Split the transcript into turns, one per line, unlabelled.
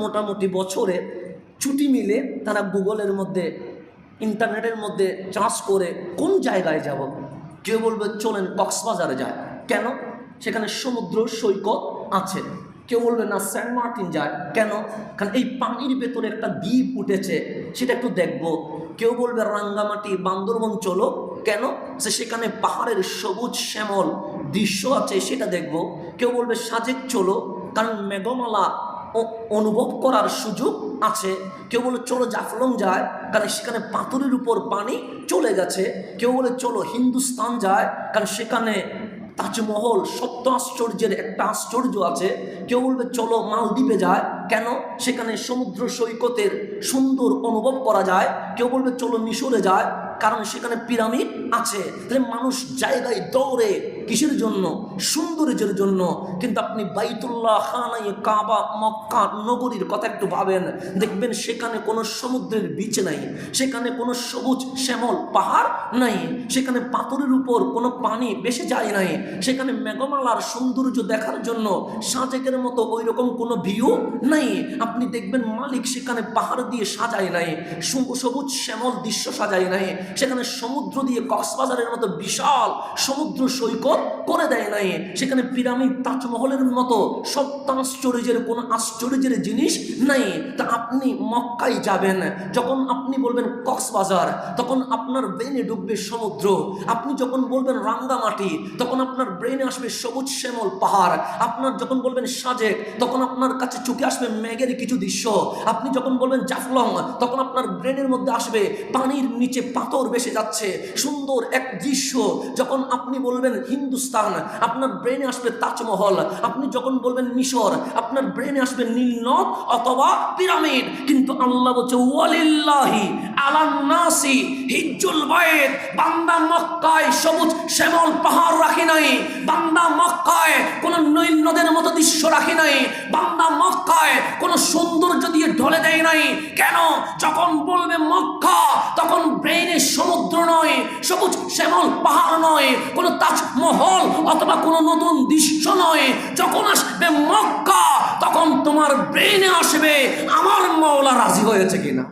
মোটামুটি বছরে ছুটি মিলে তারা গুগলের মধ্যে, ইন্টারনেটের মধ্যে চার্জ করে কোন জায়গায় যাব? কেউ বলবে, চলেন কক্সবাজারে যায় কেন? সেখানে সমুদ্র, সৈকত আছে। কেউ বলবে, না, সেন্ট মার্টিন যায় কেন? কারণ এই পানির ভেতরে একটা দ্বীপ উঠেছে, সেটা একটু দেখব। কেউ বলবে, রাঙ্গামাটি, বান্দরবন চলো। কেন? সে সেখানে পাহাড়ের সবুজ শ্যামল দৃশ্য আছে, সেটা দেখব। কেউ বলবে, সাজেক চলো। কারণ মেঘমালা অনুভব করার সুযোগ আছে। কেউ বলে, চলো জাফলং যায় কারণ সেখানে পাথরের উপর পানি চলে গেছে। কেউ বলে, চলো হিন্দুস্তান যায় কারণ সেখানে তাজমহল সত্য আশ্চর্যের একটা আশ্চর্য আছে। কেউ বলবে, চলো মালদ্বীপে যায় কেন? সেখানে সমুদ্র সৈকতের সুন্দর অনুভব করা যায়। কেউ বলবে, চলো মিশরে যায় কারণ সেখানে পিরামিড আছে। তাহলে মানুষ জায়গায় দৌড়ে কিসের জন্য? সৌন্দর্যের জন্য। কিন্তু আপনি বাইতুল্লাহ খানাই কাবা, মক্কা, নগরীর কথা একটু ভাবেন। দেখবেন সেখানে কোনো সমুদ্রের বিচ নাই। সেখানে কোনো সবুজ শ্যামল পাহাড় নাই। সেখানে পাথরের উপর কোনো পানি বেশি যায় নাই। সেখানে মেঘমালার সৌন্দর্য দেখার জন্য সাজেকের মতো ওই রকম কোনো ভিউ নাই। আপনি দেখবেন মালিক সেখানে পাহাড় দিয়ে সাজায় নাই। সবুজ, শ্যামল দৃশ্য সাজায় নাই। সেখানে সমুদ্র দিয়ে কক্সবাজারের মতো বিশাল সমুদ্র সৈকত করে দেয় নাই। সেখানে পিরামিড তাজমহলের মতো সপ্তাশ্চর্যের কোনো আশ্চর্যের জিনিস নাই। তা আপনি মক্কায় যাবেন। যখন আপনি বলবেন কক্সবাজার, তখন আপনার ব্রেনে ডুববে সমুদ্র। আপনি যখন বলবেন রাঙ্গামাটি, তখন আপনার ব্রেনে আসবে সবুজ শ্যামল পাহাড়। আপনার যখন বলবেন সাজেক, তখন আপনার কাছে চোখে আসবে মেঘের কিছু দৃশ্য। আপনি যখন বলবেন জাফলং, তখন আপনার ব্রেনের মধ্যে আসবে পানির নিচে পাথর ভেসে যাচ্ছে, সুন্দর এক দৃশ্য। যখন আপনি বলবেন হিন্দুস্তান, আপনার ব্রেনে আসবে তাজমহল। আপনি যখন বলবেন মিশর, আপনার ব্রেনে আসবে নীলনদ অথবা পিরামিড। কিন্তু আল্লাহ বলছে, ওয়ালিল্লাহি আলান্নাসি হিজ্জুল বাইত, বান্দা মক্কায় সবুজ শ্যামল পাহাড় রাখি নাই, বান্দা মক্কায় কোনো নৈল নদের মতো দৃশ্য রাখি নাই, বান্দা মক্কায় কোনো সৌন্দর্য দিয়ে ঢলে দেয় নাই। কেন? যখন বলবে সবুজ শ্যামল পাহাড় নয়, কোনো তাজমহল অথবা কোনো নতুন দৃশ্য নয়। যখন আসবে মক্কা, তখন তোমার ব্রেনে আসবে, আমার মওলা রাজি হয়েছে কিনা?